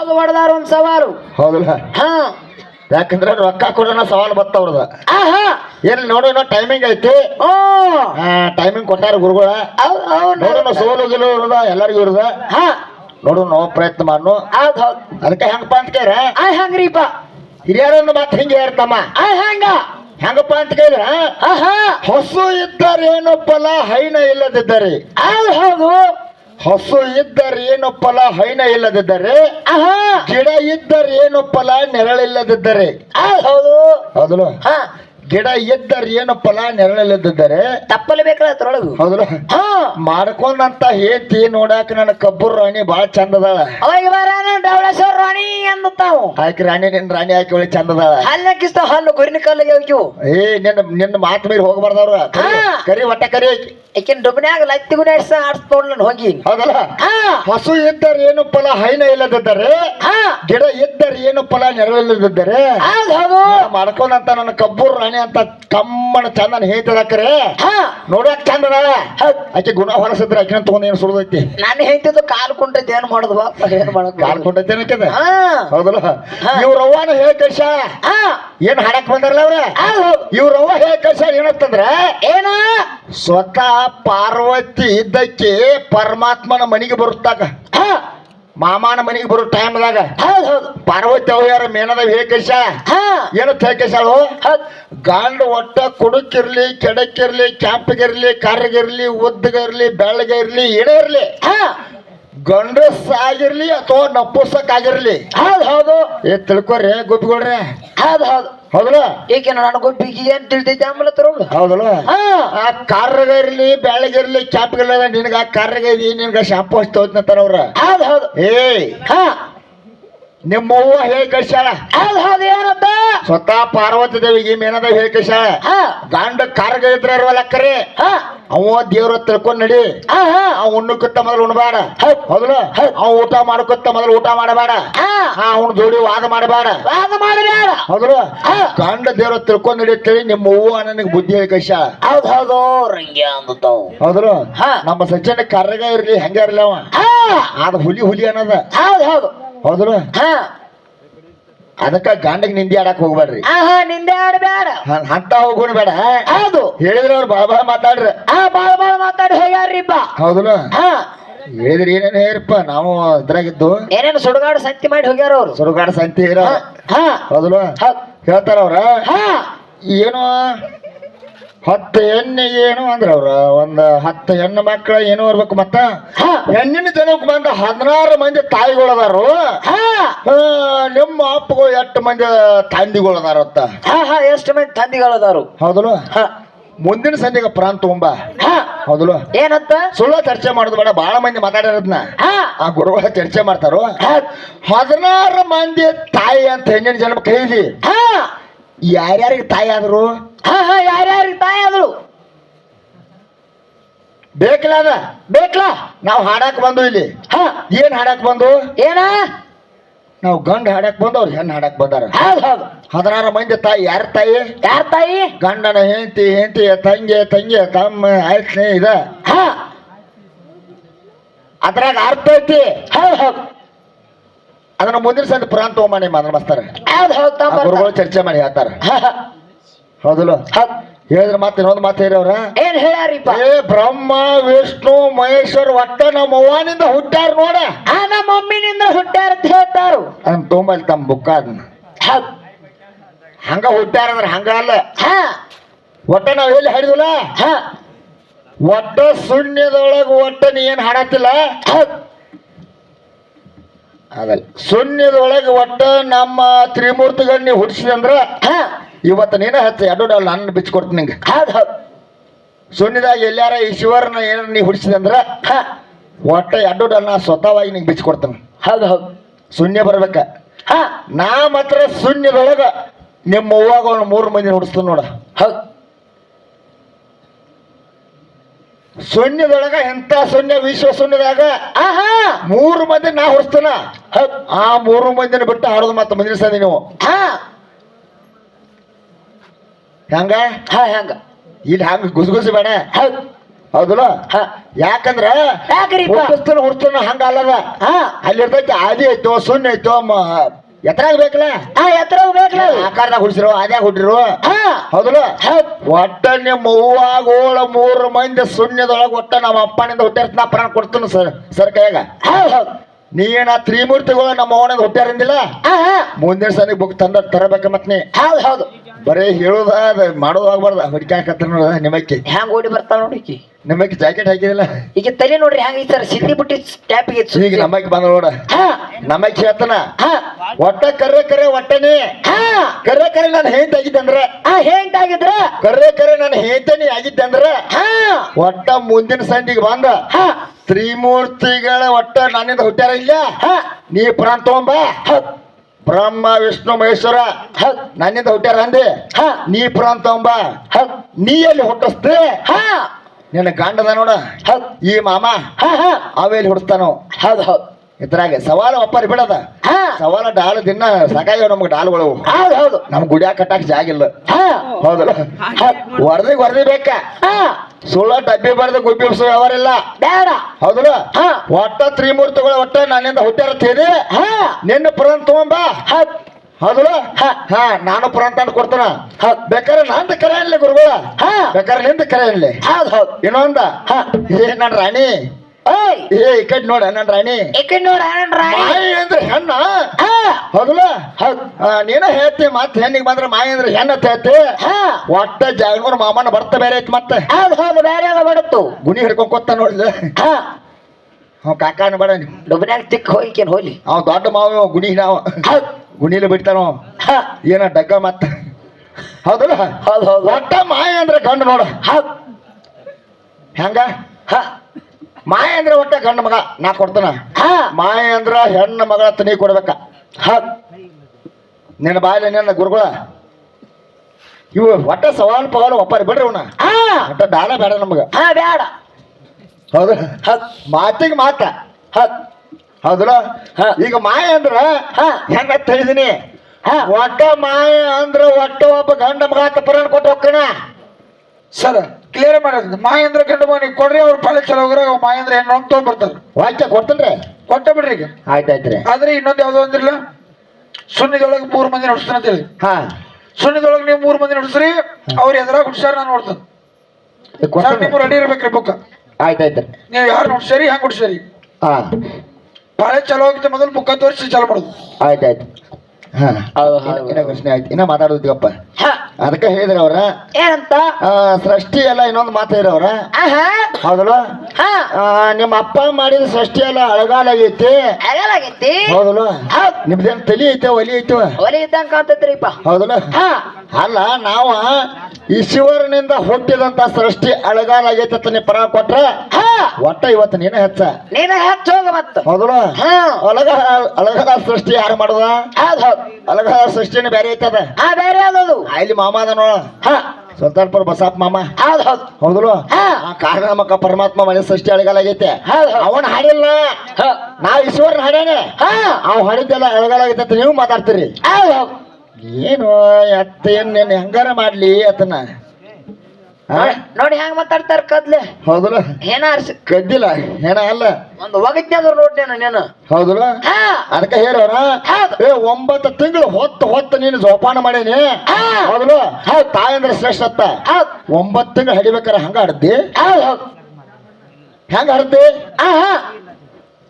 ಅದು ಹೊಡೆದಾರ ಒಂದ್ ಸವಾರು ಹೌದಲ್ಲ? ಹಾ. ಯಾಕಂದ್ರೆ ರೊಕ್ಕ ಕೊಡೋಣ ಸವಾಲು ಬತ್ತವ್ರದ ಏನ್ ನೋಡೋಣ ಟೈಮಿಂಗ್ ಐತಿ. ಟೈಮಿಂಗ್ ಕೊಟ್ಟಾರ ಗುರುಗಳ. ನೋಡೋಣ ಸೋಲು ಗಿಲು ಇರುದ ಎಲ್ಲರಿಗೂ ಇರುದ. ಹಾ. ನೋಡೋಣ ನಾವು ಪ್ರಯತ್ನ ಮಾಡು ಅದಕ್ಕೆ ಹೆಂಗಪ್ಪ ಅಂತ ಕೇಳ್ರ? ಆ ಹೆಂಗ್ರಿಪ್ಪ? ಹಿರಿಯರೊಂದು ಮಾತ್ರ ಹಿಂಗೆ ಹೇಳ್ತಮ್ಮ. ಆ ಹೆಂಗ? ಹೆಂಗಪ್ಪ ಅಂತ ಕೇಳಿದ್ರ ಹಸು ಇದ್ದರೇನು ಫಲ ಹೈನ ಇಲ್ಲದಿದ್ದರೆ. ಹೌದ್. ಹೌದು ಇದ್ದರೆ ಏನು ಫಲ? ಹೈನ ಇಲ್ಲದಿದ್ದರೆ? ಗಿಡ ಇದ್ದರೆ ಏನು ಫಲ? ನೆರಳಿಲ್ಲದಿದ್ದರೆ? ಹೌದ್ ಹೌದು. ಹೌದಲ್ಲ? ಗಿಡ ಇದ್ದರೇನು ಫಲ ನೆರಳಿಲ್ಲದಿದ್ದರೆ ತಪ್ಪಲು ಬೇಕಲ್ಲ ಅದ್ರೊಳಗು. ಹೌದಲ್ಲ? ಹಾ. ಮಾಡ್ಕೊಂಡಂತ ಹೇತಿ ನೋಡಾಕ ನನ್ನ ಕಬ್ಬುರ ರಾಣಿ ಬಾಳ ಚಂದ ಅದಾಳ. ಅವಾಗ ಬರಾನ ಡವಳೇಶ್ವರ ರಾಣಿ ಅಂದುತ್ತಾವು. ಆಕೆ ರಾಣಿ ನಿನ್ ರಾಣಿ ಆಕಿ ಒಳ್ಳೆ ಚಂದ ಅದಾಳ. ಹಲ್ಲಕ್ಕಿಸ್ತಾವ ಹಲ್ಲು ಗುರಿನ ಕಲ್ಲಿಗೆ ಹೋಗ್ಯವು. ಏ ನಿನ್ನ ನಿನ್ನ ಮಾತು ಮೀರಿ ಹೋಗ್ಬಾರ್ದವ್ರ. ಕರಿ, ಒಟ್ಟ ಕರಿ ಆಕಿ. ಈಕಿನ ಡುಬ್ನ್ಯಾಗ ಲತ್ತಿಗೂ ನಡೆಸ ಆಡ್ಸ್ಕೊಂಡ್ ಹೋಗಿ. ಹೌದಲ್ಲ? ಹಸು ಇದ್ದರೆ ಏನು ಫಲ ಹೈನ ಇಲ್ಲದಿದ್ದರೆ? ಹಾ. ಗಿಡ ಇದ್ದರೆ ಏನು ಫಲ ನೆರಳಿಲ್ಲದಿದ್ದಾರೆ ಹೌದು. ಮಾಡ್ಕೊಂಡಂತ ನನ್ನ ಕಬ್ಬೂರ್ ರಾಣಿ ಅಂತ ಕಮ್ಮನ ಚಂದನ ಹೇಳ್ತದಕ್ರೆ ಹಾ. ನೋಡಕ್ ಚಂದ ಆಕೆ ಗುಣ ಹೊರಸಿದ್ರೆ ಆಕಿನ ತಗೊಂಡ್ ಏನ್ ಸುಡದೈತಿ ನಾನು ಹೇಳ್ತಿದ್ದು ಕಾಲು ಕುಂಟೈತಿ ಏನ್ ಮಾಡುದು ಬಾಪ ಏನ್ ಮಾಡಕ್ ಕಾಲ್ ಕೊಂಡೈತಿ ಏನಕ್ಕೆ ಹಾ. ಹೌದಲ್ಲ? ಹಾ. ಇವ್ರ ಅವ್ವನ ಹೇಳ ಕಳ್ಸ ಹಾ. ಏನ್ ಹಾಡಕ್ ಬಂದಾರಲ್ಲ ಅವ್ರ? ಇವ್ರವ್ವ ಹೇಳ ಕಳ್ಸ ಏನಂತಂದ್ರ? ಏನ? ಸ್ವತಃ ಪಾರ್ವತಿ ಇದ್ದಕ್ಕೆ ಪರಮಾತ್ಮನ ಮನೆಗೆ ಬರುತ್ತಾಗ. ಮಾಮಾನ ಮನೆಗೆ ಬರೋ ಟೈಮ್ದಾಗ ಹೌದ್ ಹೌದು. ಪಾರ್ವತಿ ಅವ್ಯಾರ ಮೇನದ ಹೇಳ ಕಳ್ಸ ಹಾ. ಏನು ಹೌದ್. ಗಾಂಡ್ ಒಟ್ಟ ಕುಡುಕಿರ್ಲಿ ಕೆಡಕಿರ್ಲಿ ಕ್ಯಾಂಪ್ಗಿರ್ಲಿ ಕರ್ಗಿರ್ಲಿ ಉದ್ದಗಿರ್ಲಿ ಬೆಳ್ಳಗಿರ್ಲಿ ಏನೇ ಇರ್ಲಿ. ಹಾ. ಗಂಡಸ್ ಆಗಿರ್ಲಿ ಅಥವಾ ನಪ್ಪುಸಕ್ ಆಗಿರ್ಲಿ ಹೌದ್ ಹೌದು. ಏ ತಿಳ್ಕೊರಿ ಗುಬ್ಬಿಗೊಳ್ರಿ ಹೌದ್ ಹೌದು. ಹೌದಲ್ಲ? ಈಕೆ ನಾನು ಬಿಗಿ ಏನ್ ತಿಳಿತೈತಿ ಆಮೇಲೆ ತರೋದು ಹೌದಲ್ಲ? ಆ ಕಾರ್ಗ ಇರ್ಲಿ ಬ್ಯಾಳಿಗಿರ್ಲಿ ಕ್ಯಾಂಪ್ಗಿರ್ಲಿ ನಿನಗ ಆ ಕಾರ್ಗ ಇದಿ ನಿನ್ಗ ಶಾಂಪು ಹಚ್ತೋದ್ನತ್ತಾರ ಅವ್ರ. ಹೌದ್ ಹೌದು. ಏ ಹಾ. ನಿಮ್ಮ ಅವ್ವ ಹೇಳಿ ಕಳ್ಸ್ಯಾಳ? ಹೌದ್ ಹೌದು ಏನಂತ ಸ್ವತಃ ಪಾರ್ವತಿ ದೇವಿಗೆ ಮೇನದ ಹೇಳಿ ಕಳ್ಸ್ಯಾಳ? ಹಾ. ಗಂಡ ಕಾರ್ಗ ಇದ್ರ ಕರೆ ಹಾ. ಅವ ದೇವ್ರ ತಿಳ್ಕೊಂಡ್ ನಡಿ. ಅವ್ ಉಣ್ಣಕತ್ತ ಮೊದಲು ಉಣಬೇಡ. ಮೊದಲು ಅವ್ ಊಟ ಮಾಡ್ಕೊತ್ತ ಮೊದಲು ಊಟ ಮಾಡಬೇಡ. ಹಾ ಅವನ ಜೋಡಿ ವಾದ ಮಾಡಬೇಡ. ವಾದ ಮಾಡಬೇಡ. ಮೊದಲು. ಗಂಡ ದೇವ್ರ ತಿಳ್ಕೊಂಡ್ ನಡೀತೇಳಿ ನಿಮ್ಮ ಹೂವು ನನಗೆ ಬುದ್ಧಿ ಹೇಳಿ ಕೈಶ ಹೌದ್ ಹೌದು ರಂಗ್ಯ ಅಂದತಾವು ಹೌದಲ್ಲ ಹಾ. ನಮ್ಮ ಸಚಿನ ಕರ್ರಗ ಇರ್ಲಿ ಹಂಗ ಇರ್ಲಿ ಅವ. ಹಾ. ಅದ ಹುಲಿ ಹುಲಿ ಅನ್ನದ. ಹೌದು ಹೌದು. ಹೌದ್ರು ಹಾ. ಅದಕ್ಕ ಗಂಡಗ್ ನಿಂದೆ ಆಡಕ್ ಹೋಗ್ಬೇಡ್ರಿ. ಆಹಾ ನಿಂದೆ ಆಡ್ಬೇಡ. ಹಂತ ಹೋಗೋಣ ಬೇಡ. ಹೌದು. ಹೇಳಿದ್ರ ಅವ್ರು ಬಾಳ ಬಾಳ ಮಾತಾಡ್ರಿ. ಆ ಬಾಳ ಬಾಳ ಮಾತಾಡಿ ಹೋಗ್ಯಾರ್ರಿಪ್ಪ ಹೌದಲ್ಲ? ಹಾ. ಹೇಳಿದ್ರಿ ಏನೇನ್ ಹೇರಪ್ಪ ನಾವು ಇದ್ರಾಗಿದ್ದು ಏನೇನು ಸುಡುಗಾಡ ಸಂತಿ ಮಾಡಿ ಹೋಗ್ಯಾರ ಅವ್ರು. ಸುಡುಗಾಡ ಸಂತಿ ಹೌದಲ್ಲ? ಹೌದ್. ಹೇಳ್ತಾರ ಅವ್ರ ಹಾ. ಏನು ಹತ್ತು ಎಣ್ಣೆ ಏನು ಅಂದ್ರ ಅವ್ರ ಒಂದ್ ಹತ್ತು ಹೆಣ್ಣು ಮಕ್ಕಳ ಏನು ಬರ್ಬೇಕು ಮತ್ತ? ಹಾ. ಹೆಣ್ಣಿನ ಜನಕ್ಕೆ ಬಂದ ಹದಿನಾರು ಮಂದಿ ತಾಯಿಗಳದಾರು ನಿಮ್ಮ ಅಪ್ಪಗಳು ಎಷ್ಟು ಮಂದಿ ತಂದಿಗಳದಾರ ಅಂತ? ಹಾ ಎಷ್ಟು ಮಂದಿ ತಂದಿಗಳದಾರು ಹೌದಲ್ಲ ಹಾ. ಮುಂದಿನ ಸಂಜೆಗೆ ಪ್ರಾಣ ತುಂಬಾ ಹಾ. ಹೌದಲ್ಲ ಏನಂತ? ಸುಳ್ಳ ಚರ್ಚೆ ಮಾಡುದು ಬೇಡ ಬಹಳ ಮಂದಿ ಮಾತಾಡಿರೋದ್ನ. ಹಾ. ಆ ಗುರುಗಳ ಚರ್ಚೆ ಮಾಡ್ತಾರೋ. ಹದಿನಾರು ಮಂದಿ ತಾಯಿ ಅಂತ ಹೆಣ್ಣಿನ ಜನ್ಮ ಕೈಲಿ ಹಾ. ಯಾರ್ಯಾರಿಗೆ ತಾಯಿ ಆದ್ರು? ಹಾ ಹಾ ಯಾರ್ಯಾರಿಗೆ ತಾಯಿ ಆದಳು ಬೇಕಲ್ಲ ಅದ? ಬೇಕಲ್ಲ ನಾವು ಹಾಡಕ್ ಬಂದು ಇಲ್ಲಿ. ಹಾ. ಏನ್ ಹಾಡಕ್ ಬಂದು ಏನ? ನಾವು ಗಂಡ ಹಾಡಕ್ ಬಂದು ಅವ್ರು ಹೆಣ್ಣು ಹಾಡಕ್ ಬಂದಾರ. ಹೌದ್ ಹೌದು. ಹದಿನಾರು ಮಂದಿ ತಾಯಿ ಯಾರ ತಾಯಿ? ಯಾರ ತಾಯಿ? ಗಂಡನ ಹೆಂಡತಿ ಹೆಂಡತಿ ತಂಗಿ ತಂಗಿ ತಮ್ಮ ಆಯ್ತು ಇದ ಹಾ. ಅದ್ರಾಗ ಅರ್ಥ ಐತಿ. ಹೌದು ಹೌದು. ಅದನ್ನ ಮುಂದಿನ ಸಂದ ಪ್ರಾಂತ ನಿಮ್ಮ ಮಾದ್ರ ಮಸ್ತಾರ ಗುರುಗಳು ಚರ್ಚೆ ಮಾಡಿ ಹೇಳ್ತಾರ. ಹೌದಲ್ಲ? ಹೌದ್ ಹೇಳಿದ್ರ ಮತ್ತೆ ಇನ್ನೊಂದು ಮಾತು ಅವ್ರ. ಏನ್ ಹೇಳ್ಯಾರಿಪ್ಪ? ಏ ಬ್ರಹ್ಮ ವಿಷ್ಣು ಮಹೇಶ್ವರ್ ಒಟ್ಟ ನಮ್ಮ ಅವ್ವಾನಿಂದ ಹುಟ್ಟಾರ ನೋಡ. ಆ ನಮ್ಮ ಮಮ್ಮಿನಿಂದ ಹುಟ್ಟ್ಯಾರ ಅಂತ ಹೇಳ್ತಾರು. ಅದನ್ನ ತೊಂಬಲ್ಲಿ ತಮ್ಮ ಬುಕ್ಕ ಅದನ್ನ. ಹಂಗ ಹುಟ್ಟಾರ ಅಂದ್ರೆ ಹಂಗ ಅಲ್ಲ. ಹಾ. ಒಟ್ಟ ನಾವು ಎಲ್ಲಿ ಹಾಡಿದಿಲ್ಲ ಹಾ. ಒಟ್ಟ ಶೂನ್ಯದೊಳಗ ಒಟ್ಟ ನೀ ಏನ್ ಹಾಡತ್ತಿಲ್ಲ? ಅದಲ್ಲ ಶೂನ್ಯದೊಳಗ ಒಟ್ಟ ನಮ್ಮ ತ್ರಿಮೂರ್ತಿಗಳನ್ನ ನೀ ಹುಡ್ಸಿದಂದ್ರ ಹಾ. ಇವತ್ತು ನೀನ ಹಚ್ಚ ಎರಡು ನನ್ನ ಬಿಚ್ಕೊಡ್ತೀನಿ ನಿಂಗೆ. ಹೌದು ಹೌದು. ಶೂನ್ಯದಾಗ ಎಲ್ಲಾರ ಈಶ್ವರನ ಏನಾರ ನೀ ಹುಡ್ಸಿದಂದ್ರ ಹಾ ಒಟ್ಟ ಎರಡು ನಾ ಸ್ವತಃವಾಗಿ ನಿಂಗೆ ಬಿಚ್ಕೊಡ್ತೀನಿ ಹೌದು ಹೌದು. ಶೂನ್ಯ ಬರ್ಬೇಕ. ಹಾ ನಾ ಮಾತ್ರ ಶೂನ್ಯದೊಳಗ ನಿಮ್ಮ ಅವ್ವಾಗ ಮೂರು ಮಂದಿ ಹುಡಿಸ್ತೀನಿ ನೋಡ. ಹೌದು. ಶೂನ್ಯದೊಳಗ ಎಂತ ಶೂನ್ಯ ವಿಶ್ವ ಶೂನ್ಯದಾಗ ಆಹಾ! ಮೂರು ಮಂದಿ ನಾ ಹೊಡಿಸ್ತಾನ. ಹೌದು. ಆ ಮೂರು ಮಂದಿನ ಬಿಟ್ಟು ಆಡೋದು ಮತ್ತೆ ಮುಂದಿನ ಸಂದಿ ನೀವು. ಹಾ. ಹೆಂಗ? ಹಾ ಹೆಂಗ? ಇಲ್ಲಿ ಹಂಗ ಗುಸಗುಸಿ ಬೇಡ. ಹೌದ್. ಹೌದಲ್ಲ? ಹಾ. ಯಾಕಂದ್ರ ಹುಟ್ಟಿಸ್ತಾನ ಹುಡ್ತಾನ ಹಂಗ ಅಲ್ಲದ? ಹಾ. ಅಲ್ಲಿ ಇರ್ತೈತಿ ಆದಿ ಐತೋ ಸುಣ್ಣ ಐತೋ ಎತ್ತರಾಗ ಬೇಕಲ್ಲ? ಹಾ ಎತ್ತರ ಬೇಕಲ್ಲ. ಆಕಾರದಾಗ ಹುಡ್ಸಿರೋ ಆದ್ಯಾಗ ಹುಟ್ಟಿರು ಹಾ. ಹೌದಲ್ಲ? ಹೌದ್. ಒಟ್ಟ ನಿಮ್ಮ ಹೂವಾಗೋಳ ಮೂರು ಮಂದಿ ಶೂನ್ಯದೊಳಗ ಒಟ್ಟ ನಮ್ಮ ಅಪ್ಪನಿಂದ ಹುಟ್ಟ್ಯಾರ ನಾ ಪ್ರಾಣ ಕೊಡ್ತಾನ ಸರ್ ಸರ್ ಕೈಯಾಗ. ನೀ ಏನ ತ್ರಿಮೂರ್ತಿಗಳು ನಮ್ಮ ಅವನಿಂದ ಹುಟ್ಟ್ಯಾರಂದಿಲ್ಲ? ಹಾ ಹಾ. ಮುಂದಿನ ಸಲ ಬುಕ್ ತಂದ ತರಬೇಕ ಮತ್ ನೀ. ಹೌದ್ ಹೌದು. ಬರೀ ಹೇಳೋದ ಮಾಡೋದು ಆಗ್ಬಾರ್ದ. ಹೊಡಿಕಾಕತ್ತ ನೋಡ ನಿಮಕ್ಕೆ ಹ್ಯಾಂಗ ಓಡಿ ಬರ್ತಾ ನೋಡಿ ಈಕಿ? ನಿಮ್ಮಕ್ಕಿ ಜಾಕೆಟ್ ಹಾಕಿದಿಲ್ಲ. ಈಗ ತಲೆ ನೋಡ್ರಿ ಹ್ಯಾಂಗ ಐತಾರ ಸಿದ್ದಿ ಬಿಟ್ಟಿ ಟ್ಯಾಪಿಗೆ ಈಗ ನಮ್ಮಕ್ಕಿ ಬಂದ ನೋಡ. ಹಾ. ನಮ್ಮಕ್ಕಿ ಹೇಳ್ತಾನ ಹಾ. ಒಟ್ಟ ಕರೆ ಕರೆ ಒಟ್ಟನೆ ಹಾ. ಕರೆ ಕರೆ ನಾನು ಹೇಂತ ಆಗಿದ್ದಂದ್ರ. ಹಾ ಹೇಂಟಾಗಿದ್ರ ಕರೆ ಕರೆ ನಾನು ಹೇಂತನಿ ಆಗಿದ್ದಂದ್ರ. ಹಾ. ಒಟ್ಟ ಮುಂದಿನ ಸಂಡಿಗೆ ಬಂದ. ಹಾ. ತ್ರಿಮೂರ್ತಿಗಳ ಒಟ್ಟ ನನ್ನಿಂದ ಹುಟ್ಟ್ಯಾರ ಇಲ್ಲ ಹಾ. ನೀ ಪ್ರಾಣ ತಗೊಂಬ ಬ್ರಹ್ಮ, ವಿಷ್ಣು, ಮಹೇಶ್ವರ ಹತ್ ನನ್ನಿಂದ ಹುಟ್ಟ್ಯಾರ ಅಂದೆ. ಹಾ, ನೀ ಪ್ರಾಂತ ಅಂಬ. ಹತ್ ನೀ ಎಲ್ಲಿ ಹುಟ್ಟಿಸ್ತೆ ಹಾ, ನಿನ್ನ ಗಂಡದ ನೋಡ. ಹತ್ ಈ ಮಾಮ. ಹ, ಹಾ ಅವೆಲ್ಲಿ ಹುಡ್ತಾನೋ ಹೌದು, ಹೌದ್. ಇದ್ರಾಗ ಸವಾಲ ಒಪ್ಪರಿ ಬಿಡದ. ಹಾ. ಸವಾಲ ಡಾಲ್ ದಿನ ಸಾಕಾಗ್ಯಾವ ನಮ್ಗೆ ಡಾಲ್ಗಳು ಹೌದ್ ಹೌದು. ನಮ್ ಗುಡಿಯಾಗ ಕಟ್ಟಾಕ ಜಾಗಿಲ್ಲ ಹಾ. ಹೌದಲ್ಲ ವರದಿ ವರದಿ ಬೇಕಾ. ಹಾ. ಸುಳ್ಳ ಡಬ್ಬಿ ಬರೆದು ಗುಬ್ಬಿ ವ್ಯವಹಾರ ಇಲ್ಲ. ಬೇಡ. ಹೌದಲ್ಲ ಹಾ. ಒಟ್ಟ ತ್ರಿಮೂರ್ತಿಗಳು ಒಟ್ಟ ನಾನಿಂದ ಹುಟ್ಟ್ಯಾರ ತೇರಿ. ಹಾ. ನಿನ್ನ ಪುರಾಣ ತಗೊಂಬ. ಹೌದ್ ಹೌದಲ್ಲ ಹಾ. ಹಾ ನಾನು ಪುರಾಣ ತಂದು ಕೊಡ್ತಾನ. ಹೌದ್ ಬೇಕಾದ್ರೆ ನಂದು ಕರೆ ಅನ್ಲಿ ಗುರುಗಳ. ಹಾ. ಬೇಕಾದ್ರೆ ನಿಂದ ಕರೆ ಅನ್ಲಿ ಹೌದು ಹೌದ್. ಇನ್ನೊಂದ. ಹಾ. ಏ ನನ್ ರಾಣಿ. ಏ ಈ ಕಡೆ ನೋಡ ನನ್ ರಾಣಿ. ಏಕೆ ನೋಡ ರಾಣಿ. ಮಾಯಿ ಅಂದ್ರೆ ಹೆಣ್ಣ? ಹಾ. ಹೌದಲ್ಲ? ನೀನ ಹೇಳ್ತಿ ಮತ್ ಹೆಣ್ಣಿಗೆ ಬಂದ್ರೆ ಮಾಯಿ ಅಂದ್ರೆ ಹೆಣ್ಣ ಹೇಳ್ತಿ? ಹಾ. ಒಟ್ಟ ಜಾಗನೂರ್ ಮಾಮನ ಬರ್ತ ಬೇರೆ ಐತಿ ಮತ್ತೆ. ಹೌದು ಹೌದು ಬೇರೆ ಬಡತ್ತು ಗುಣಿ ಹಿಡ್ಕೊಂಡ್ ಕೊತ್ತ ನೋಡಿಲ್ಲ ಹಾ. ಅವ್ ಕಾಕಾನ ಬೇಡ ಡುಬ್ನ್ಯಾಗ ತಿಕ್ಕ ಹೋಯ್ಕೇನ್ ಹೋಲಿ? ಅವ್ ದೊಡ್ಡ ಮಾವ ಗುಣಿ ನಾವು. ಗುಣಿಲಿ ಬಿಡ್ತಾನ ಏನ ಡಗ್ಗ ಮತ್ತ? ಹೌದಲ್ಲ? ಹೌದು ಹೌದು. ಒಟ್ಟ ಮಾಯ ಅಂದ್ರೆ ಗಂಡು ನೋಡ. ಹೆಂಗ? ಹಾ. ಮಾಯ ಅಂದ್ರೆ ಒಟ್ಟ ಗಂಡ ಮಗ ನಾ ಕೊಡ್ತಾನ? ಹಾ. ಮಾಯ ಅಂದ್ರ ಹೆಣ್ಣು ಮಗಳ ತನಿ ಕೊಡ್ಬೇಕ. ಹೌದ್ ನಿನ್ನ ಬಾಯಲ್ಲಿ ನಿನ್ನ ಗುರುಗಳ. ಇವು ಒಟ್ಟ ಸವಾಲ್ ಪವಾಲು ಒಪ್ಪಾರಿ ಬಿಡ್ರಿ ಅವನ. ಹಾ. ಒಟ್ಟ ಬೇಡ ಬೇಡ ನಮಗ. ಹಾ ಬೇಡ ಹೌದು. ಹತ್ ಮಾತಿಗೆ ಮಾತ. ಹತ್ ಹೌದಲ್ಲ? ಹಾ. ಈಗ ಮಾಯ ಅಂದ್ರ ಹಾ. ಹೆಂಗ ತಿಳಿದೀನಿ. ಹಾ. ಒಟ್ಟ ಮಾಯ ಅಂದ್ರ ಒಟ್ಟ ಒಬ್ಬ ಗಂಡ ಮಗ ಅಂತ ಕೊಟ್ಟು ಹೋಗ್ಕಣ ಸರ್. ಕ್ಲಿಯರ್ ಮಾಡೋದು ಮಾಯಂದ್ರ ಗಂಡು ಮನೆ ಕೊಡ್ರಿ ಅವ್ರ ಪಾಳೆ ಚಲೋ ಹೋಗ್ರ ಮಾಯಂದ್ರ ಹೆಣ್ಣು ಅಂತ ತೊಗೊಂಡ್ಬರ್ತಾರ. ವಾಕ್ಯ ಕೊಡ್ತೇನ್ರಿ ಕೊಟ್ಟ ಬಿಡ್ರಿ ಈಗ. ಆಯ್ತಾಯ್ತ್ರಿ ಆದ್ರೆ ಇನ್ನೊಂದು ಯಾವುದೋ ಅಂದ್ರಲ್ಲ? ಸುನ್ನಿದೊಳಗೆ ಮೂರು ಮಂದಿ ನಡ್ಸ್ತಾನ ಅಂತೇಳಿ ಹಾ. ಸುನ್ನಿದೊಳಗೆ ನೀವು ಮೂರು ಮಂದಿ ನಡ್ಸ್ರಿ ಅವ್ರು ಎದುರಾಗ ಹುಡ್ಸಾರ ನಾನು ನೋಡ್ತಾನೆ. ನೀವು ರೆಡಿ ಇರ್ಬೇಕ್ರಿ ಬುಕ್ ಆಯ್ತಾಯ್ತ್ರಿ ನೀವು ಯಾರು ನೋಡ್ಸರಿ ಹಂಗೆ ಹುಡ್ಸರಿ ಹಾ. ಪಾಳೆ ಚಲೋ ಹೋಗಿದ್ದೆ ಮೊದಲು ಬುಕ್ಕ ತೋರಿಸಿ ಚಾಲು ಮಾಡೋದು. ಆಯ್ತಾಯ್ತು ಹಾ. ಇನ್ನ ಪ್ರಶ್ನೆ ಆಯ್ತು. ಇನ್ನ ಮಾತಾಡೋದಿಗಪ್ಪ. ಅದಕ್ಕೆ ಹೇಳಿದ್ರ ಅವ್ರ ಏನಂತ ಸೃಷ್ಟಿ ಎಲ್ಲ ಇನ್ನೊಂದು ಮಾತು ಅವ್ರ ಹಾ ಹೌದಲ್ವಾ? ಹಾ. ನಿಮ್ಮ ಅಪ್ಪ ಮಾಡಿದ ಸೃಷ್ಟಿ ಎಲ್ಲ ಅಳಗಾಲಾಗೈತಿ. ಆಗಲಾಗೈತಿ ಹೌದಲ್ವಾ? ಹೌದ್. ನಿಮ್ದೇನ್ ತಲಿ ಐತೆ ಒಲಿ ಐತೆ? ಒಲಿ ಇದ್ದಂಗ ಕಾಣ್ತೈತ್ರಿಪ್ಪ. ಹೌದಲ್ಲ? ಹಾ. ಅಲ್ಲ ನಾವ ಈಶ್ವರನಿಂದ ಹುಟ್ಟಿದಂತ ಸೃಷ್ಟಿ ಅಳಗಾಲಾಗೈತೆ ಅಂತ ನೀ ಪರ ಕೊಟ್ರ? ಒಟ್ಟ ಇವತ್ತು ನೀನ ಹೆಚ್ಚ. ನೀನ ಹೆಚ್ಚು ಹೋಗ ಮತ್ತ. ಹೌದಲ್ಲ ಹಾ. ಅಳಗ ಅಳಗಾಲ ಸೃಷ್ಟಿ ಯಾರು ಮಾಡುದ? ಹೌದು ಹೌದ್. ಅಳಗಾಲ ಸೃಷ್ಟಿನ ಬೇರೆ ಐತದ ಹಾ ಬೇರೆ ಯಾವ್ದದು ಅಲ್ಲಿ ಮಾಮ ಅದ ನೋಡ. ಹಾ. ಸುಲ್ತಾನ್ಪುರ ಬಸಾಪ್ ಮಾಮ. ಹೌದು ಹೌದು. ಹೌದಲ್ವ ಕಾರಣ ಆ ಕಾರಣಮಕ್ಕ ಪರಮಾತ್ಮ ಮನೆ ಸೃಷ್ಟಿ ಅಳಗಾಲಾಗೈತೆ ಆಗೈತೆ. ಹೌದ್ ಅವನ್ ಹಾಡಿಲ್ಲ. ಹಾ. ನಾವ್ ಈಶ್ವರನ ಹಾಡೇನೆ ಹಾ. ಅವ್ ಹಾಡಿದ್ದೆಲ್ಲ ಅಳಗಾಲಾಗೈತೆ ನೀವು ಮಾತಾಡ್ತೀರಿ. ಹೌದು ಹೌದ್. ಏನು ಅತ್ತ ಏನ್ ನೀನ್ ಹೆಂಗಾರ ಮಾಡ್ಲಿ ಅತನ ನೋಡಿ- ನೋಡಿ ಹೆಂಗ್ ಮಾತಾಡ್ತಾರ ಕದ್ಲೆ. ಹೌದಲ್ಲ? ಏನ ಅರ್ಸಿ ಕದ್ದಿಲ್ಲ ಏನ ಅಲ್ಲ. ಒಂದು ಒಗಜ್ಞಾದ್ರು ನಾನು ನೀನು. ಹೌದಲ್ಲ? ಅದಕ್ಕೆ ಹೇಳೋಣ ಹೌದು. ಏ ಒಂಬತ್ತು ತಿಂಗಳು ಹೊತ್ತು ಹೊತ್ತು ನೀನು ಜೋಪಾನ ಮಾಡೇನಿ. ಹೌದಲ್ಲ? ಹೌದ್. ತಾಯಂದ್ರ ಶ್ರೇಷ್ಠ ಅತ್ತ ಒಂಬತ್ತು ತಿಂಗಳು ಹಡಿಬೇಕಾರ ಹಂಗ ಹೌದ್ ಹೆಂಗ ಆಹಾ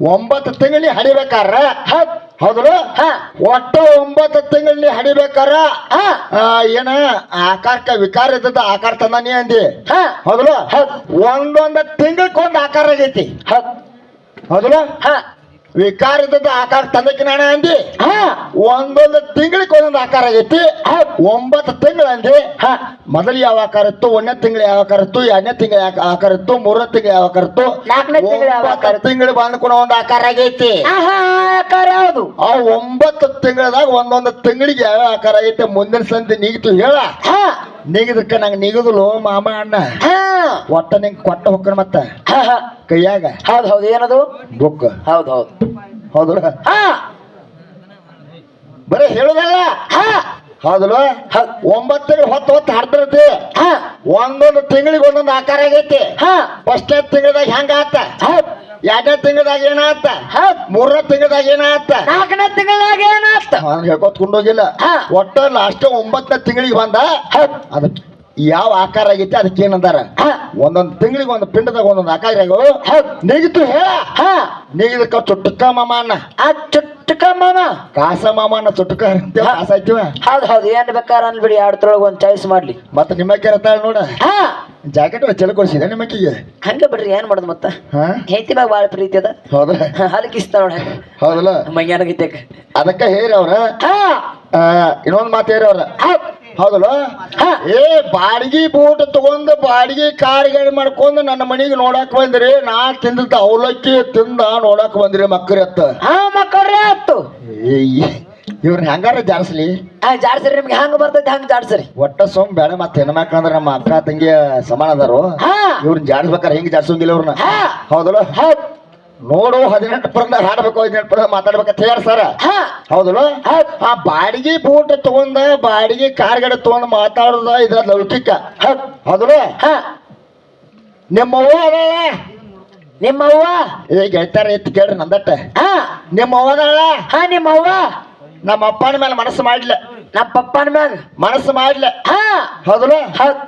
ಒಂಬತ್ತು ತಿಂಗಳಿ ಹಡಿಬೇಕಾರ ಹೌದ್. ಹೌದಲ್ಲ? ಒಟ್ಟು ಒಂಬತ್ತು ತಿಂಗಳಲ್ಲಿ ಹಡಿಬೇಕಾರ ಏನ ಆಕಾರಕ್ಕ ವಿಕಾರ ಇದ್ದದ ಆಕಾರ ತಂದಾನಿ ಅಂದಿ. ಹೌದಲ್ಲ? ಒಂದೊಂದು ತಿಂಗಳಕ್ಕೊಂದು ಆಕಾರ ಆಗೈತಿ. ಹೌದಲ್ವಾ ಹೌದಲ್ಲ? ಹಾ. ವಿಕಾರ ಇದ್ದದ ಆಕಾರ ತಂದಕ್ಕೆ ನಾಣ ಅಂದಿ? ಹಾ. ಒಂದೊಂದು ತಿಂಗಳಿಗೆ ಒಂದೊಂದು ಆಕಾರ ಆಗೈತಿ. ಒಂಬತ್ತು ತಿಂಗಳು ಅಂದಿ? ಹಾ. ಮೊದಲು ಯಾವ ಆಕಾರ ಇತ್ತು? ಒಂದನೇ ತಿಂಗಳು ಯಾವ ಆಕಾರ ಇತ್ತು? ಎರಡನೇ ತಿಂಗಳು ಯಾವ ಆಕಾರ ಇತ್ತು? ಮೂರನೇ ತಿಂಗಳು ಯಾವ ಆಕಾರ ಇತ್ತು? ನಾಲ್ಕನೇ ತಿಂಗಳು? ಬಂದ್ಕೊಂಡು ಒಂದು ಆಕಾರ ಆಗೈತಿ. ಆಕಾರ ಯಾವುದು? ಆ ಒಂಬತ್ತು ತಿಂಗಳದಾಗ ಒಂದೊಂದು ತಿಂಗಳಿಗೆ ಯಾವ ಆಕಾರ ಆಗೈತೆ? ಮುಂದಿನ ಸಂತೆ ನೀಗಿತು ಹೇಳ. ಹಾ. ನೀಗಿದಕ್ಕ ನಂಗೆ ನೀಗದಲು ಮಾಮ ಅಣ್ಣ. ಹಾ. ಒಟ್ಟ ನಿಂಗೆ ಕೊಟ್ಟ ಹೊಕ್ಕಣ ಮತ್ತ? ಹಾ ಹಾ. ಕೈಯಾಗ? ಹೌದ್ ಹೌದು. ಏನದು? ಬುಕ್. ಹೌದ್ ಹೌದು. ಹೌದು. ಹಾ. ಬರೀ ಹೇಳುದಲ್ಲ? ಹಾ. ಹೌದಲ್ವ? ಒಂಬತ್ತಿಗೆ ಒಂಬತ್ತು ತಿಂಗಳು ಹೊತ್ತು ಹೊತ್ತು ಹಾಡ್ತಿರ್ತಿ ಹಾ. ಒಂದೊಂದು ತಿಂಗಳಿಗೆ ಒಂದೊಂದು ಆಕಾರ ಆಗೈತಿ. ಹಾ. ಫಸ್ಟ್ನೇ ತಿಂಗಳದಾಗ ಹೆಂಗ ಆತ ಎರಡನೇ ತಿಂಗಳದಾಗ ಏನಾತ? ಮೂರನೇ ತಿಂಗಳದಾಗ ಏನಾತ? ನಾಲ್ಕನೇ ತಿಂಗಳಾಗ ಏನಾತ? ಹೇಳ್ಕೊತ್ಕೊಂಡೋಗಿಲ್ಲ. ಒಟ್ಟ ಲಾಸ್ಟ್ ಒಂಬತ್ತನೇ ತಿಂಗಳಿಗೆ ಬಂದ? ಅದಕ್ಕೆ ಯಾವ ಆಕಾರ ಆಗೈತಿ ಅದಕ್ಕೆ ಏನಂದಾರ? ಹಾ? ಒಂದೊಂದು ತಿಂಗಳಿಗೆ ಒಂದು ಪಿಂಡದಾಗ ಒಂದೊಂದು ಆಕಾರ ನೀಗಿತು ಹೇಳ. ಹಾ? ನೀಗಿದಕ್ಕ ಚುಟ್ಟಕ ಮಾಮ ಅನ್ನ ಆ ಚುಟ್ಟಕ ಮಾಮ. ಕಾಸ ಮಾಮ ಅನ್ನ ಚುಟ್ಟಕ ಹಾ. ಕಾಸ ಆಯ್ತಿವ ಹೌದ್ ಹೌದ್ ಏನ್ ಬೇಕಾರ ಅನ್ಬಿಡಿ ಆಡ್ತೊಳಗ ಒಂದ್ ಚಾಯ್ಸ್ ಮಾಡ್ಲಿ. ಮತ್ತೆ ನಿಮ್ಮಕ್ಕೆ ಇರತ್ತಾಳ ನೋಡ. ಹಾ? ಜಾಕೆಟ್ ಚಲ ಕೊಡಿಸಿದೆ ನಿಮ್ಮಕ್ಕಿಗೆ ಹಂಗ ಬಿಡ್ರಿ ಏನ್ ಮಾಡೋದು ಮತ್ತ? ಹಾ? ಹೆಂಡತಿ ಮ್ಯಾಗ ಬಾಳ ಪ್ರೀತಿ ಅದ. ಹೌದಾ ಹಲಕಿಸ್ತ ನೋಡ ಹೌದಲ್ಲ? ಮಂಗ್ಯಾನಗೈತೆಕ ಅದಕ್ಕ ಹೇರಿ ಅವ್ರ. ಹಾ? ಇನ್ನೊಂದ್ ಮಾತು ಹೇರಿ ಅವ್ರ. ಹೌದಲ್ಲ? ಏ ಬಾಡಿಗೆ ಬೂಟ್ ತಗೊಂಡು ಬಾಡಿಗೆ ಕಾರ್ ಗಾಡಿ ಮಾಡ್ಕೊಂಡು ನನ್ನ ಮನೆಗೆ ನೋಡಕ್ ಬಂದ್ರಿ. ನಾ ತಿಂದ ಅವಲಕ್ಕಿ ತಿಂದ ನೋಡಕ್ ಬಂದ್ರಿ ಮಕ್ಕರಿ ಅತ್ತ. ಹಾ ಮಕ್ಕಳ್ರೆ ಏ ಇವ್ರನ್ನ ಹೆಂಗಾರ ಜಾರಿಸ್ಲಿ? ಆ ಜಾಡ್ಸರಿ ನಿಮ್ಗೆ ಹೆಂಗ್ ಬರ್ತೈತಿ ಹಂಗ ಜಾಡ್ಸ್ರಿ ಒಟ್ಟ ಸೋಮ್ ಬೇಡ ಮತ್ತೆ ಹೆಣ್ಮಕ್ಳು ಅಂದ್ರೆ ನಮ್ಮ ಅಕ್ಕ ತಂಗಿ ಸಮಾನ ಅದಾರು. ಹಾ. ಇವ್ರನ್ನ ಜಾಡ್ಸ್ಬೇಕಾರೆ ಹೆಂಗ್ ಜಾಡ್ಸೋಂಗಿಲ್ಲ ಇವ್ರನ್ನ ಹೌದಲ್ಲ? ಹೌದ್. ನೋಡು ಹದಿನೆಂಟು ಪರಂದ ಹಾಡ್ಬೇಕು ಹದಿನೆಂಟು ಪರಂದ ಮಾತಾಡ್ಬೇಕಂತ ಹೇಳಿ ಸರ್. ಹಾ. ಹೌದಲ್ಲ? ಹೌದ್ ಆ ಬಾಡಿಗೆ ಬೂಟ್ ತಗೊಂಡ ಬಾಡಿಗೆ ಕಾರ್ ಗಾಡಿ ತಗೊಂಡ್ ಮಾತಾಡೋದ ಇದ್ರ ಲೌಕಿಕ. ಹೌದ್ ಹೌದಲ್ಲ? ಹಾ. ನಿಮ್ಮವ್ವ ಅದಲ್ಲ ನಿಮ್ಮ ಅವ್ವ ಏ ಗೆಳ್ತಾರ ಎತ್ತು ಕೇಳ್ರಿ ನಂದಟ್ಟ. ಹಾ. ನಿಮ್ಮವ್ವ ಅದಲ್ಲ ಹಾ ನಿಮ್ಮವ್ವ. ನಮ್ಮ ಅಪ್ಪನ ಮೇಲೆ ಮನಸ್ಸು ಮಾಡ್ಲ ನಮ್ಮ ಪಪ್ಪನ ಮೇಲೆ. ಮನಸ್ಸು ಮಾಡ್ಲ ಹಾ. ಹೌದಲ್ಲ? ಹೌದ್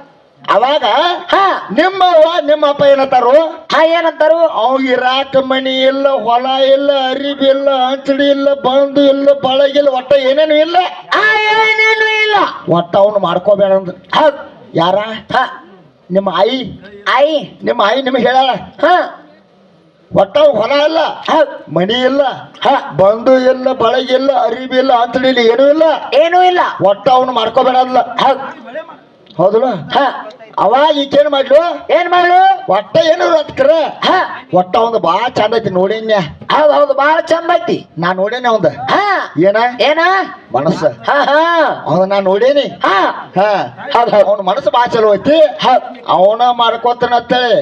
ಅವಾಗ ಹಾ. ನಿಮ್ಮವ್ವ ನಿಮ್ಮ ಅಪ್ಪ ಏನಂತಾರು? ಹಾ ಏನಂತಾರು? ಅವ್ ಇರಾಕ ಮಣಿ ಇಲ್ಲ ಹೊಲ ಇಲ್ಲ ಅರಿಬಿ ಇಲ್ಲ ಅಂಚಡಿ ಇಲ್ಲ ಬಂದು ಇಲ್ಲ ಬಳಗಿಲ್ಲ ಒಟ್ಟ ಏನೇನು ಇಲ್ಲ? ಆ, ಏನೇನು ಇಲ್ಲ. ಒಟ್ಟ ಅವನು ಮಾಡ್ಕೋಬೇಡ ಅಂದ್ರ ಹೌದ್. ಯಾರ? ಹಾ. ನಿಮ್ಮ ಆಯಿ? ಆಯಿ. ನಿಮ್ಮ ಆಯಿ ನಿಮ್ಗೆ ಹೇಳ ಹಾ. ಒಟ್ಟ ಹೊಲ ಇಲ್ಲ ಹೌದ್. ಮಣಿ ಇಲ್ಲ ಹಾ. ಬಂದು ಇಲ್ಲ ಬಳಗಿಲ್ಲ ಅರಿಬಿ ಇಲ್ಲ ಅಂಚಡಿ ಇಲ್ಲ ಏನೂ ಇಲ್ಲ? ಏನೂ ಇಲ್ಲ. ಒಟ್ಟ ಅವನು ಮಾಡ್ಕೋಬೇಡ ಅಂದ್ಲ. ಹೌದ್. ಹೌದಲ್ಲ? ಹಾ. ಅವಾಗ ಈಕೇನ್ ಮಾಡ್ಲು? ಏನ್ ಮಾಡ್ಲು? ಒಟ್ಟ ಏನು ರತ್ಕರ ಹಾ. ಒಟ್ಟ ಒಂದು ಬಾಳ ಚಂದ ಐತಿ ನೋಡೇನ್ಯ ಹೌದ್ ಹೌದು ಬಾಳ ಚಂದ ಐತಿ. ನಾ ನೋಡೇನಿ ಅವಂದ ಹಾ. ಏನ? ಏನ? ಮನಸ್ಸ. ಹಾ ಹಾ. ಅವನ ನಾ ನೋಡೇನಿ. ಹಾ. ಹಾ. ಹೌದ್ ಅವ್ನ ಅವನ ಮನಸ್ಸು ಬಾಳ ಚಲೋ ಐತಿ. ಅವನ ಮಾಡ್ಕೋತಾನ ಅಂತೇಳಿ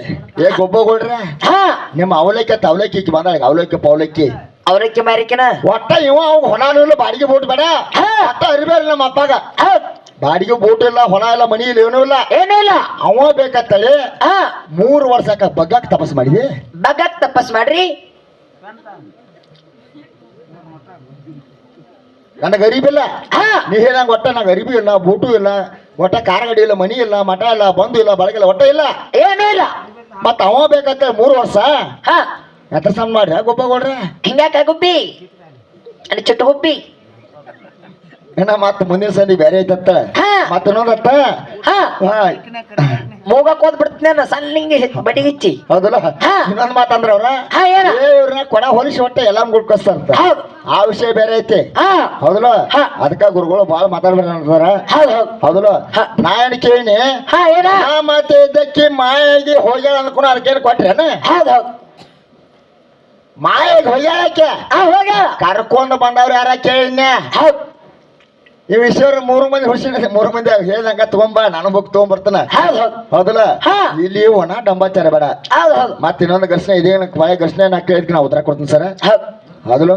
ಏ ಗೊಬ್ಬಗೊಳ್ರ ಹಾ. ನಿಮ್ಮ ಅವಲಕ್ಕಿ ಅತ್ತ ಅವಲಕ್ಕಿ ಈಕಿ ಬಂದಾಳ ಅವಲಕ್ಕಿ ಪವಲಕ್ಕಿ ಅವಲಕ್ಕಿ. ಮಾರಿಕೆನ? ಒಟ್ಟ ಇವ ಅವ್ ಹೊಲಾನು ಬಾಡಿಗೆ ಬಿಟ್ಬೇಡ ಹಾ. ಒಟ್ಟ ಅರಿಬೇಡ ನಮ್ಮ ಅಪ್ಪಾಗ. ಬಾಡಿಗೆ ಬೋಟ್ ಇಲ್ಲ ಹೊಲ ಇಲ್ಲ ಮನಿ ಇಲ್ಲ ಏನೂ ಇಲ್ಲ. ಏನೂ ಇಲ್ಲ. ಅವ ಬೇಕತ್ತಳಿ ಹಾ ಮೂರು ವರ್ಷಕ್ಕ ಬಗ್ಗಕ್ ತಪಸ್ ಮಾಡಿದಿ? ಬಗ್ಗಕ್ ತಪಸ್ ಮಾಡ್ರಿ. ನನಗೆ ಗರೀಬಿಲ್ಲ ಹಾ. ನೀ ಹೇಳಂಗ ಒಟ್ಟ ನಂಗೆ ಗರೀಬಿ ಇಲ್ಲ ಬೂಟು ಇಲ್ಲ ಒಟ್ಟ ಕಾರ ಗಡಿ ಇಲ್ಲ ಮನಿ ಇಲ್ಲ ಮಠ ಇಲ್ಲ ಬಂದು ಇಲ್ಲ ಬಳಗಿಲ್ಲ ಒಟ್ಟ ಇಲ್ಲ. ಏನೂ ಇಲ್ಲ. ಮತ್ತ ಅವ ಬೇಕಂತ ಮೂರು ವರ್ಷ? ಹಾ. ಎತ್ರ ಸಣ್ಣ ಮಾಡ್ರಿ ಗೊಬ್ಬಗೊಳ್ರ ಹಿಂಗಾಕ ಗುಬ್ಬಿ? ಅಲ್ಲಿ ಚುಟ್ಟು ಗುಬ್ಬಿ. ಏನ ಮತ್ತ ಮುಂದಿನ ಸಂದಿ ಬೇರೆ ಐತತ್ತ? ಹಾ. ಮತ್ತ ನೋಡತ್ತ ಮೂಗಕ್ ಹೋದ್ ಬಿಡ್ತೀನಿ ಸಣ್ಣಿಂಗೆ ಬಡಿಗಿಚ್ಚಿ ಹೌದಲ್ಲ? ಹಾ. ಇನ್ನೊಂದ್ ಮಾತಂದ್ರ ಅವ್ರ? ಇವ್ರನ್ನ ಕೊಡ ಹೊಲಿಸಿ ಹೊಟ್ಟೆ ಎಲ್ಲ ಗುಡ್ಕೊಸ್ತಾರಂತ ಆ ವಿಷಯ ಬೇರೆ ಐತಿ. ಹಾ. ಹೌದಲ್ಲ. ಅದಕ್ಕ ಗುರುಗಳು ಬಾಳ ಮಾತಾಡ್ಬೇಡ ಅಂತಾರ ಹೌದ್ ಹೌದ್. ಹೌದಲ್ಲ? ಹಾ. ನಾ ಏನ್ ಕೇಳಿನಿ? ಹಾ ಮಾತೆ ಇದಕ್ಕೆ ಮಾಯಾಗಿ ಹೋಗ್ಯಾಳ ಅನ್ಕೊಂಡು ಅದಕ್ಕೇನು ಕೊಟ್ರೇನ ಹೌದ್ ಹೌದ್. ಮಾಯಾಗಿ ಹೋಗ್ಯಾಳಕ್ಕೆ ಕರ್ಕೊಂಡು ಬಂದವ್ರು ಯಾರ ಕೇಳಿನ ಹೌದ್. ಈ ವಿಷಯ ಮೂರು ಮಂದಿ ಹುಷಿ ಮೂರು ಮಂದಿ ಹೇಳ್ದಂಗ ತಗೊಂಬ ನಾನು ಬುಕ್ ತಗೊಂಡ್ಬರ್ತಾನ ಹೌದ್ ಹೌದ್. ಹೌದಲ್ಲ. ಇಲ್ಲಿ ಒಣ ಡಂಬಾಚಾರ ಬೇಡ. ಮತ್ತೆ ಇನ್ನೊಂದು ಘರ್ಷಣೆ ಇದೇನು ಬಾಯ ಘರ್ಷಣೆ ನಾ ಕೇಳಿದ್ಕೆ ನಾ ಉತ್ತರ ಕೊಡ್ತೀನಿ ಸರ್. ಹೌದ್. ಹೌದಲ್ಲ?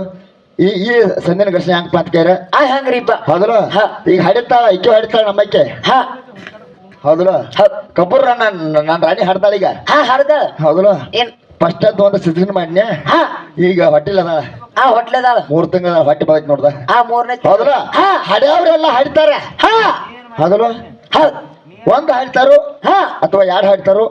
ಈ ಈ ಸಂದಿನ ಘರ್ಷಣೆ ಹಂಗ ಮಾತು ಕೇರ ಹಂಗ್ರಿಪ್ಪ ಹೌದಲ್ಲ. ಈಗ ಹಡಿತಾಳ ಇಕ್ಕಿ ಹಡಿತಾಳ ನಮ್ಮಕ್ಕೆ ಹಾ. ಹೌದಲ್ಲ? ಹೌದ್. ನಾನು ರಾಣಿ ಹಾಡ್ತಾಳ ಈಗ. ಹಾ ಹಾಡ್ದ ಹೌದಲ್ಲ? ಏನ್? ಫಸ್ಟ್ ಅಂತ ಒಂದು ಸಿದ್ಧನ ಮಾಡ್ಯ ಹಾ. ಈಗ ಹೊಟ್ಟೆಲ್ ಅದ ಆ ಅದ ಮೂರ್ ತಿಂಗಳ ಹೊಟ್ಟೆ ಬದಕ್ ನೋಡ್ದ? ಆ ಮೂರನೇ ಹೌದಲ್ಲ ಹಾ. ಹಡಿಯವ್ರೆಲ್ಲ ಹಾಡ್ತಾರೆ? ಹಾ. ಹೌದ್. ಒಂದು ಹಾಡ್ತಾರು ಹಾ. ಅಥವಾ ಎರಡು ಹಾಡ್ತಾರು?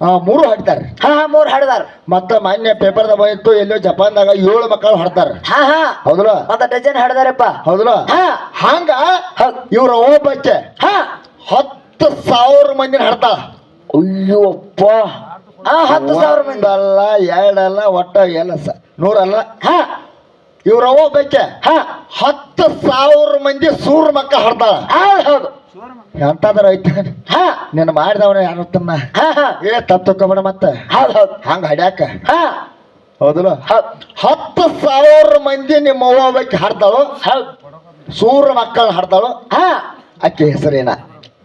ಆ, ಮೂರು ಹಾಡ್ತಾರ? ಹಾ ಹಾ ಮೂರು ಹಡ್ದಾರ. ಮತ್ತ ಮಾನ್ಯ ಪೇಪರ್ದಾಗ ಬಂದಿತ್ತು ಎಲ್ಲೋ ಜಪಾನ್ದಾಗ ಏಳು ಮಕ್ಕಳು ಹಾಡ್ತಾರ. ಹಾ ಹಾ. ಹೌದಲ್ಲ ಮತ್ತ ಡಜನ್ ಹಡ್ದಾರಪ್ಪ. ಹೌದಲ್ಲ ಹಾ. ಹಂಗ ಇವ್ರ ಒಬ್ಬಕ್ಕೆ ಹಾ. ಹತ್ತು ಸಾವಿರ ಮಂದಿನ ಹಾಡ್ತಾಳ. ಅಯ್ಯೋ ಹಾ ಹತ್ತು ಸಾವಿರ ಮಂದಿ. ಒಂದಲ್ಲ ಎರಡಲ್ಲ ಒಟ್ಟ ಎಲ್ಲ ಸ ನೂರಲ್ಲ? ಹಾ. ಇವ್ರ ಒಬ್ಬಕ್ಕೆ ಹಾ. ಹತ್ತು ಸಾವಿರ ಮಂದಿ ಸೂರ್ ಮಕ್ಕ ಹಾಡ್ತಾಳ ಹೌದ್. ಹೌದು ಎಂತಾದ್ರ ಐತ ಹಾ. ನಿನ್ನ ಮಾಡಿದವನ ಯಾರು ತಮ್ಮ ಹಾ ಹಾ. ಏ ತಪ್ಪು ತಕ್ಕೊಬೇಡ ಮತ್ತೆ. ಹೌದ್ ಹೌದ್. ಹಂಗ ಹಡ್ಯಾಕ? ಹಾ. ಹೌದಲ್ಲ? ಹೌದ್. ಹತ್ತು ಸಾವಿರ ಮಂದಿ ನಿಮ್ಮ ಹಾಡ್ತಾಳು ಹೌದ್. ಸೂರ್ಯ ಮಕ್ಕಳು ಹಾಡ್ತಾಳು ಹಾ. ಅಕ್ಕಿ ಹೆಸರೇನ?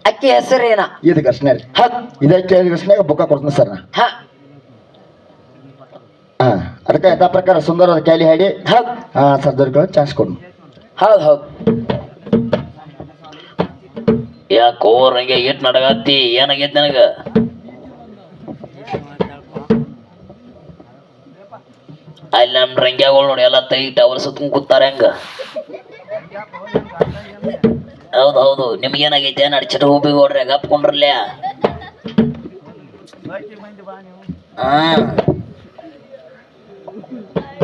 ಅಕ್ಕಿ ಹೆಸರೇನ? ಇದು ಘರ್ಷಣೆ ರೀ. ಇದಕ್ಕೆ ಘರ್ಷಣೆಗೆ ಬುಕ್ಕ ಕೊಡ್ತೀನಿ ಸರ್ ನಾ. ಹಾ. ಹಾ. ಅದಕ್ಕೆ ಯಥಾ ಪ್ರಕಾರ ಸುಂದರವಾದ ಕ್ಯಾಲಿ ಹಾಡಿ. ಹಾ. ಹಾ ಸರ್ದಾರ್ಗಳು ಚಾನ್ಸ್ ಕೊಡು ಹೌದ್ ಹೌದ್. ಯಾಕೋ ರಂಗೆ ಏಟ್ ನಡಗತ್ತಿ ಏನಾಗೈತಿ ನನಗ? ಅಲ್ಲಿ ನಮ್ ರಂಗ್ಯಾಗಳು ನೋಡಿ ಎಲ್ಲ ತೈ ಟವರ್ ಸುತ್ತ ಕೂತಾರೆ ಹೆಂಗ? ಹೌದು ಹೌದು. ನಿಮ್ಗೇನಾಗೈತೆ ಚಟ ಹೋಗಿ ಹೋಡ್ರಿ ಗಪ್ಕೊಂಡ್ರಲ್ಲೇ ಹಾ.